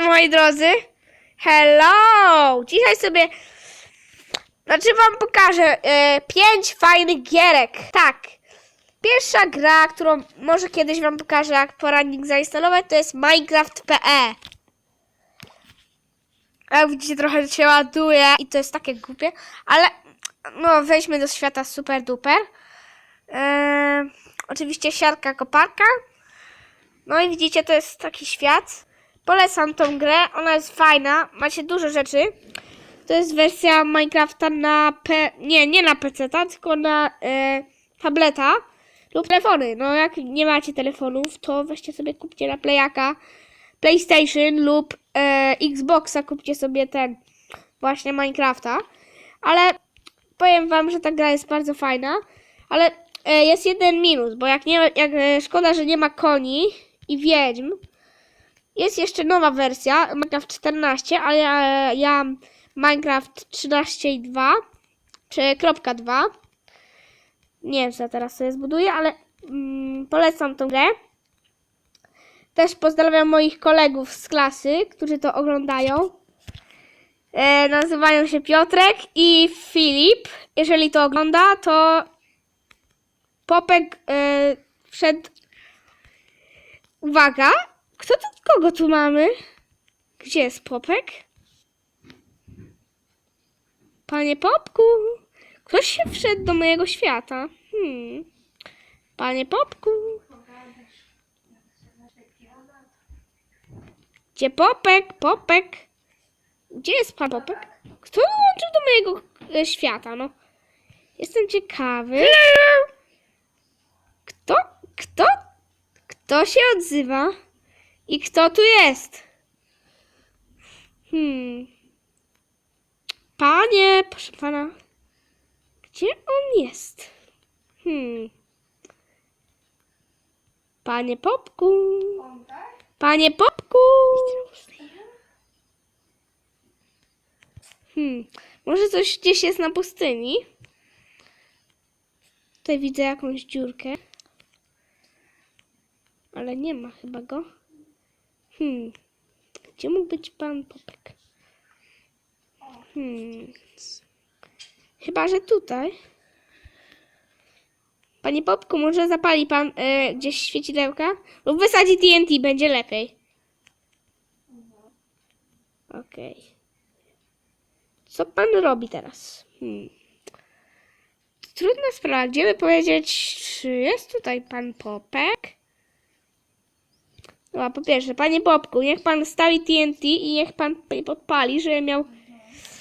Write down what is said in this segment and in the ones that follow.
moi drodzy. Hello! Dzisiaj sobie. Znaczy, wam pokażę e, pięć fajnych gierek. Tak. Pierwsza gra, którą może kiedyś wam pokażę, jak poradnik zainstalować, to jest Minecraft.pe. Jak widzicie, trochę się ładuje i to jest takie głupie, ale no, wejdźmy do świata super duper. E, oczywiście siarka, koparka. No i widzicie, to jest taki świat. Polecam tą grę, ona jest fajna, macie dużo rzeczy. To jest wersja Minecrafta na P... Nie, nie na PC, tylko na e, tableta lub telefony. No jak nie macie telefonów, to weźcie sobie, kupcie na Playaka, PlayStation lub e, Xboxa, kupcie sobie ten właśnie Minecrafta. Ale powiem wam, że ta gra jest bardzo fajna, ale e, jest jeden minus, bo jak nie, jak, e, szkoda, że nie ma koni i wiedźm, jest jeszcze nowa wersja, Minecraft 14, ale ja, ja Minecraft 13.2 czy kropka 2. Nie wiem, co ja teraz sobie zbuduję, ale mm, polecam tą grę. Też pozdrawiam moich kolegów z klasy, którzy to oglądają. E, nazywają się Piotrek i Filip. Jeżeli to ogląda, to Popek e, wszedł. Uwaga! Kto tu, kogo tu mamy? Gdzie jest Popek? Panie Popku! Ktoś się wszedł do mojego świata. Hmm. Panie Popku! Gdzie Popek? Popek! Gdzie jest pan Popek? Kto dołączył do mojego e, świata, no? Jestem ciekawy. Kto? Kto? Kto się odzywa? I kto tu jest? Hmm. Panie, proszę pana. Gdzie on jest? Hmm. Panie Popku. Panie Popku. Hmm. Może coś gdzieś jest na pustyni? Tutaj widzę jakąś dziurkę. Ale nie ma chyba go. Hmm. Gdzie mógł być pan Popek? Hmm. Chyba, że tutaj. Panie Popku, może zapali pan e, gdzieś świecidełka? Lub wysadzi TNT, będzie lepiej. Okej. Co pan robi teraz? Hmm. Trudna sprawa. Gdzie by powiedzieć, czy jest tutaj pan Popek? No, po pierwsze, panie Popku, niech pan stawi TNT i niech pan podpali, żeby miał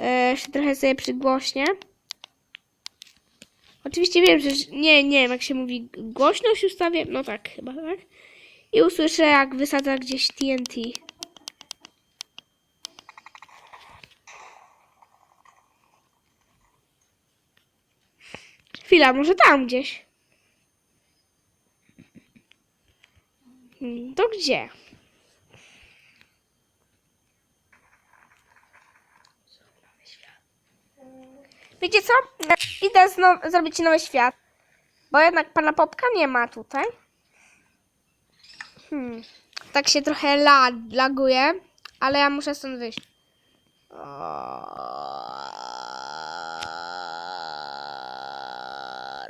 e, trochę sobie przygłośnie. Oczywiście wiem, że nie, nie wiem jak się mówi, głośność ustawię, no tak, chyba tak. I usłyszę jak wysadza gdzieś TNT. Chwila, może tam gdzieś. To gdzie? Wiecie co? Idę znowu zrobić nowy świat. Bo jednak pana Popka nie ma tutaj. Hmm. Tak się trochę la laguje, ale ja muszę stąd wyjść.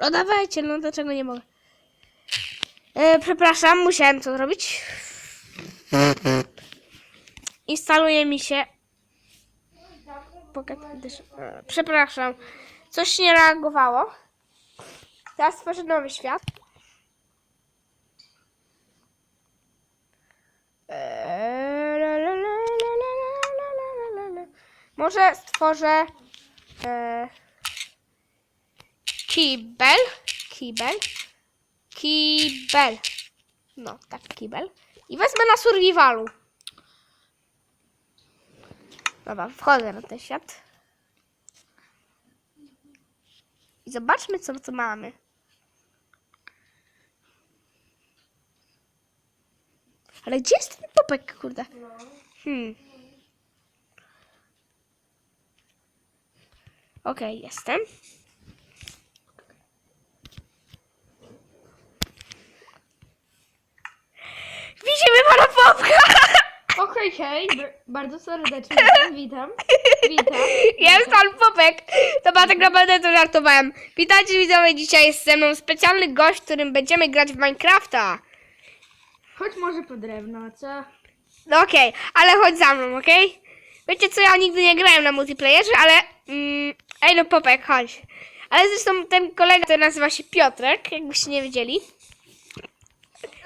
No dawajcie, no dlaczego nie mogę? E, przepraszam, musiałem to zrobić. Instaluje mi się. Pocket Edition. Przepraszam, coś nie reagowało. Teraz tworzę nowy świat. Może stworzę e, kibel. Kibel. Kibel. No, tak, kibel. I wezmę na survivalu. Dobra, wchodzę na ten świat. I zobaczmy, co tu mamy. Ale gdzie jest ten popek, kurde? Hmm. Okej, jestem. Widzimy pana popka! Okej, hej, bardzo serdecznie witam, witam. Witam. Jest pan Popek. To tak naprawdę to żartowałem. Witajcie widzowie, dzisiaj jest ze mną specjalny gość, którym będziemy grać w Minecrafta. Chodź może po drewno, co? No okej, ale chodź za mną, okej? Wiecie co, ja nigdy nie grałem na multiplayerze, ale... Mm, ej no Popek, chodź. Ale zresztą ten kolega, to nazywa się Piotrek, jakbyście nie wiedzieli.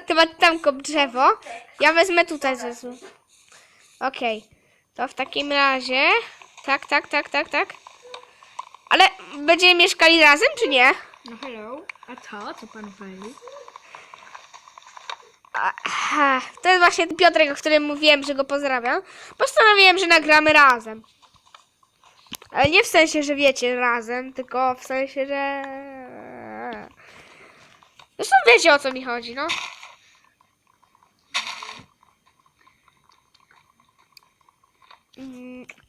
To ma tam kop drzewo. Ja wezmę tutaj zezł. Okej. To w takim razie... Tak, tak, tak, tak, tak. Ale będziemy mieszkali razem, czy nie? No hello. A co? Co pan? Aha, to jest właśnie Piotrek, o którym mówiłem, że go pozdrawiam. Postanowiłem, że nagramy razem. Ale nie w sensie, że wiecie razem, tylko w sensie, że... Zresztą wiecie o co mi chodzi, no.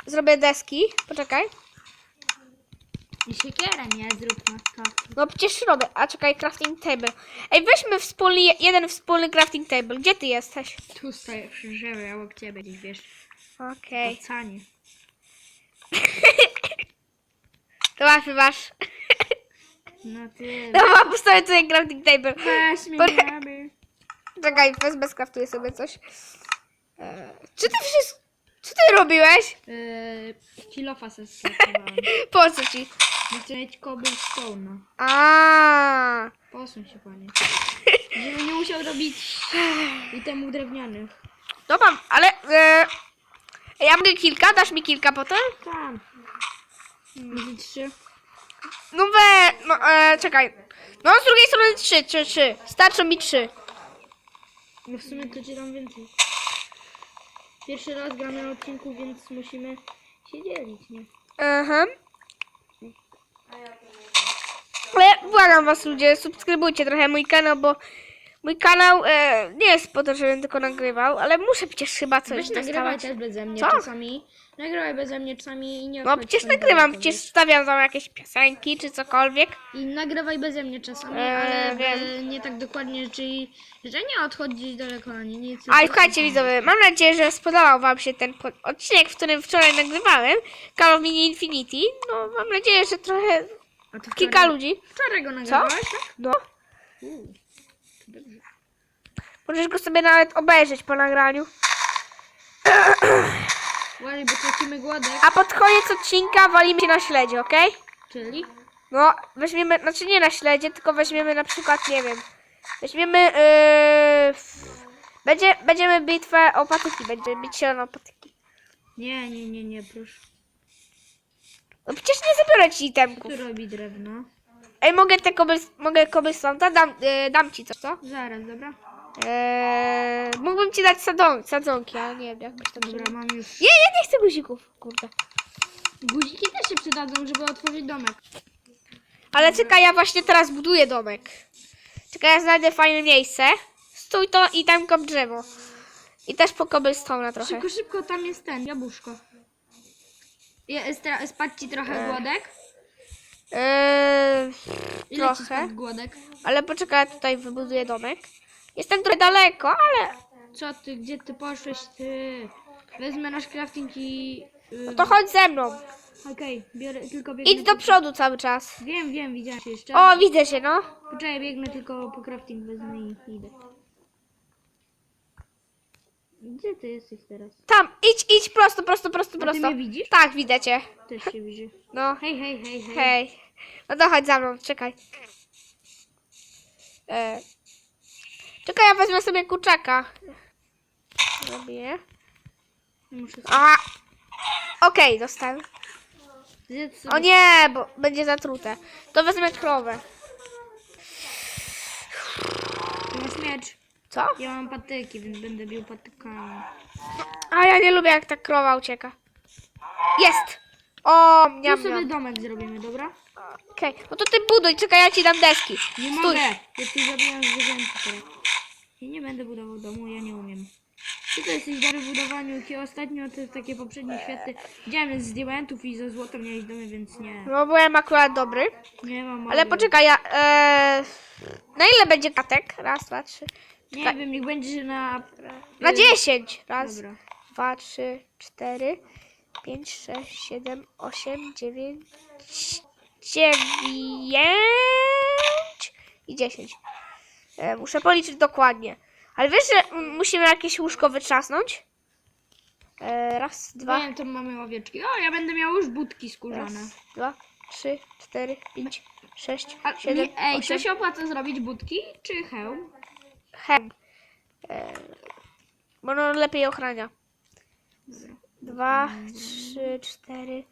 Zrobię deski. Poczekaj. I siekierę nie zrób na. No przecież środek. A czekaj, crafting table. Ej, weźmy wspólny, jeden wspólny crafting table. Gdzie ty jesteś? Tu stoję przy drzewie obok ciebie gdzieś, wiesz. Okej. Ocanie. To masz, masz. No ty. No mam postawię tutaj crafting table. Weź mnie, Poczekaj. mamy. Czekaj, wezmę, skraftuję sobie coś. E, czy ty wszystko... Co ty robiłeś? Yy, kilofa se skakowałem. Po co ci? Nie chcę mieć cobblestone'a. A, Posuń się, panie. Żebym nie musiał robić itemów drewnianych. No mam, ale... E, ja mogę kilka, dasz mi kilka potem? Tam. Między trzy. No we... No, e, czekaj. No z drugiej strony trzy, trzy, trzy. Starczą mi trzy. No w sumie to ci dam więcej. Pierwszy raz gramy na odcinku, więc musimy się dzielić, nie? Aha. Ale błagam was ludzie, subskrybujcie trochę mój kanał, bo mój kanał e, nie jest po to, żebym tylko nagrywał, ale muszę przecież chyba coś Weź nagrywaj dostawać. też beze mnie Co? czasami. Nagrywaj beze mnie czasami i nie No odchodź przecież swoim nagrywam, przecież stawiam tam jakieś piosenki czy cokolwiek. I nagrywaj beze mnie czasami, Eee, ale wiem. nie tak dokładnie, czyli że nie odchodzić daleko ani nic. A i tylko- słuchajcie widzowie, mam nadzieję, że spodobał wam się ten po- odcinek, w którym wczoraj nagrywałem, Call of Mini Infinity. No mam nadzieję, że trochę A to kilka wczoraj- ludzi. Wczoraj go nagrywałeś, tak? No, Uuu, to dobrze. możesz go sobie nawet obejrzeć po nagraniu. Bo tracimy głodek, A pod koniec odcinka walimy się na śledzie, okej? czyli... No, weźmiemy, znaczy nie na śledzie, tylko weźmiemy na przykład, nie wiem, weźmiemy, yy, f- będzie, będziemy bitwę o patyki, będziemy bić się o patyki. Nie, nie, nie, nie, proszę. No przecież nie zabiorę ci itemków. Tu robi drewno. Ej, mogę te kobyl, mogę cobblestone, dam, yy, dam ci coś, co? Zaraz, dobra? Eee, mógłbym ci dać sadzon, sadzonki, ale nie wiem, jak byś to Dobra, mam już. Nie, ja nie chcę guzików, kurde. Guziki też się przydadzą, żeby otworzyć domek. Ale czekaj, ja właśnie teraz buduję domek. Czekaj, ja znajdę fajne miejsce. Stój to i tam kop drzewo. I też po cobblestone trochę. Szybko, szybko, tam jest ten, jabłuszko. Je, stra- spadł ci trochę głodek? Eee, Ile ci trochę. spadł głodek? Ale poczekaj, ja tutaj wybuduję domek. Jestem trochę daleko, ale Co ty, gdzie ty poszłeś, ty? Wezmę nasz crafting i... Yy, to chodź ze mną. Okej, biorę, tylko biegnę... Idź do przodu cały czas. Wiem, wiem, widziałem się jeszcze. O, widzę się, no. Poczekaj, biegnę tylko po crafting wezmę i idę. Gdzie ty jesteś teraz? Tam, idź, idź prosto, prosto, prosto, A ty prosto. mnie widzisz? Tak, widzę cię. Też się widzi. No, Hej, hej, hej, hej. hej. No to chodź za mną, czekaj. E... Czekaj, ja wezmę sobie kurczaka. Robię. Muszę A! Okej, dostałem. zjedz O nie, bo będzie zatrute. To wezmę krowę. Masz miecz. Co? Ja mam patyki, więc będę bił patykami. A ja nie lubię jak ta krowa ucieka. Jest! O, Tu miam, sobie miam. domek zrobimy, dobra? Okej, no to ty buduj, czekaj, ja ci dam deski. Nie Stój. mogę! Ja tu zabijam zwierzęta teraz. Ja nie będę budował domu, ja nie umiem. Ty to jesteś dobry w budowaniu, jakie ostatnio te takie poprzednie światy widziałem z diamentów i ze złota miałeś domy, więc nie. No byłem akurat dobry. Nie mam Ale poczekaj, ja... E... Na ile będzie katek? Raz, dwa, trzy. Nie wiem, niech będzie na... Na dziesięć. Raz, Dobra. 2, 3, 4, 5, 6, 7, 8, 9, 9 i 10. E, muszę policzyć dokładnie. Ale wiesz, że musimy jakieś łóżko wytrzasnąć? E, raz, dwa, Nie, to mamy owieczki. O, ja będę miał już budki skórzane. raz, dwa, trzy, cztery, pięć, sześć, A, siedem, mi, ej, osiem, co się opłaca zrobić budki czy hełm? Hem. E, bo ono lepiej ochrania. Dwa, trzy, cztery,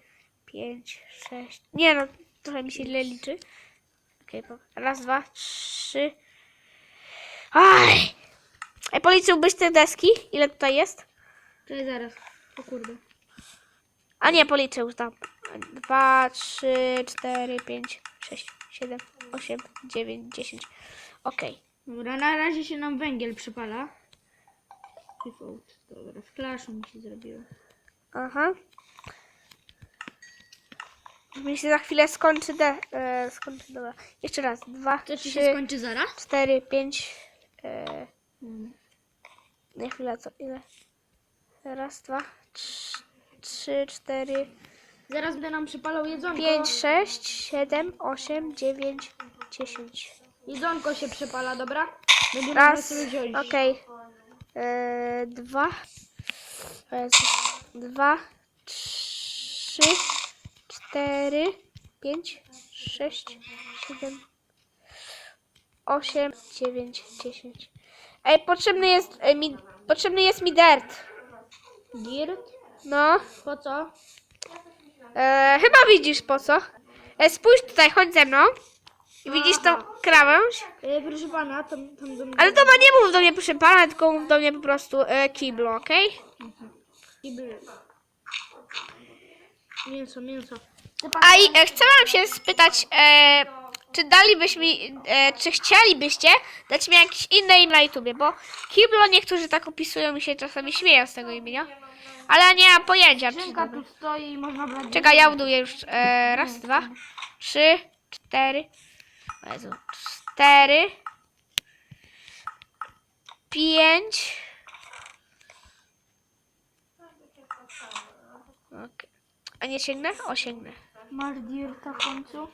pięć, sześć. Nie no, trochę mi się źle liczy. Okej, po- raz, dwa, trzy. Aj! Ej, policzyłbyś te deski? Ile tutaj jest? Czekaj zaraz. O kurde. A nie, policzył tam. Dwa, trzy, cztery, pięć, sześć, siedem, osiem, dziewięć, dziesięć. Okej. Dobra, na razie się nam węgiel przypala. Default. Dobra, w klaszu mi się zrobiło. Aha. Mi się za chwilę skończy de... E, skończy, dobra. Jeszcze raz. Dwa, To ci się trzy, skończy zaraz? cztery, pięć... E, Mm. nie chwila, co? Ile? Raz, dwa, trz- trzy, cztery, Zaraz będę nam przypalał jedzonko. pięć, sześć, siedem, osiem, dziewięć, dziesięć. Jedzonko się przypala, dobra? Będziemy Raz, sobie wziąć. okej. E, Dwa. Dwa, trzy, cztery, pięć, sześć, siedem, osiem, dziewięć, dziesięć. Ej, potrzebny jest e, mi, potrzebny jest mi dirt. Dirt? No, Po co? e, chyba widzisz po co. E, spójrz tutaj, chodź ze mną. I widzisz tą krawędź? E, proszę pana, tam, tam do mnie. Ale to ma nie mów do mnie proszę pana, tylko mów do mnie po prostu e, kiblo, okej? I by... Mięso, mięso. Pan... A i e, chciałam się spytać, e, czy dalibyś mi, e, czy chcielibyście dać mi jakieś inne imię na YouTubie, bo Kiblo niektórzy tak opisują i się czasami śmieją z tego imienia, ale ja nie mam pojęcia. Czy Skrzynka tu stoi i można brać... Czekaj, ja buduję już e, raz, dwa, trzy, cztery, Jezu, cztery, pięć, Okej. A nie sięgnę? O, sięgnę. Masz dirta w końcu?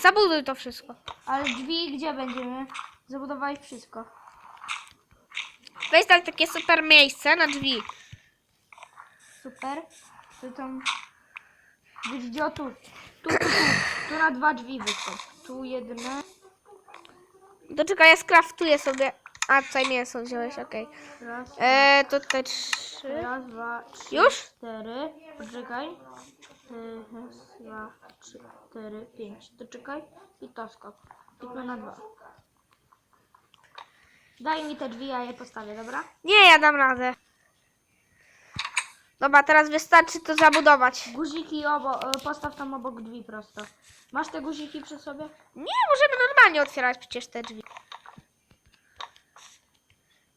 Zabuduj to wszystko. Ale drzwi gdzie będziemy? Zabudowałeś wszystko. Weź tak takie super miejsce na drzwi. Super. To tam... Gdzieś gdzie o tu. Tu, tu, tu. Tu na dwa drzwi wyskocz. Tu jedne. To czekaj, ja skraftuję sobie. A, tutaj mięso wziąłeś, okej. Raz, Eee, to tutaj trzy. raz, dwa, trzy, Już? cztery. Poczekaj. Raz, dwa, trzy, cztery, pięć. To czekaj. I to skok. Tylko na dwa. Daj mi te drzwi, ja je postawię, dobra? Nie, ja dam radę. Dobra, teraz wystarczy to zabudować. Guziki obo, e, postaw tam obok drzwi prosto. Masz te guziki przy sobie? Nie, możemy normalnie otwierać przecież te drzwi.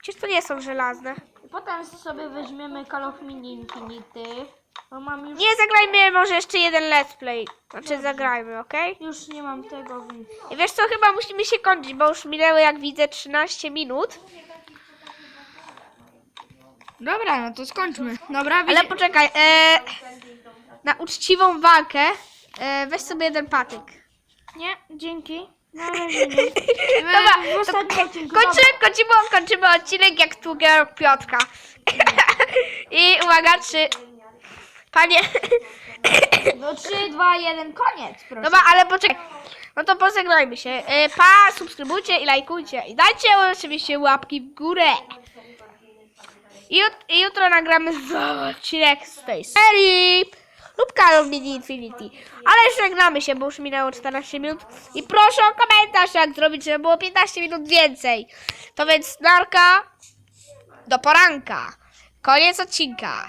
Przecież to nie są żelazne. Potem sobie weźmiemy Call of Mini Infinity. Bo mam już... Nie, zagrajmy może jeszcze jeden let's play. Znaczy zagrajmy, okej? Już nie mam tego, więc... I wiesz co, chyba musimy się kończyć, bo już minęły jak widzę 13 minut. Dobra, no to skończmy. Dobra, Ale poczekaj, e, na uczciwą walkę e, weź sobie jeden patyk. Nie, dzięki. Na razie nie. Dobra, w ostatnim odcinku. kończymy, kończymy, kończymy odcinek jak tługier Piotrka. I uwaga, trzy. Panie. No 3, 2, 1, koniec, proszę. Dobra, ale poczekaj. No to pożegnajmy się. E, Pa, subskrybujcie i lajkujcie. I dajcie oczywiście łapki w górę. I, jut- jutro nagramy znowu odcinek z tej serii. Lub Call of Duty Infinity. Ale żegnamy się, bo już minęło 14 minut. I proszę o komentarz, jak zrobić, żeby było 15 minut więcej. To więc narka do poranka. Koniec odcinka.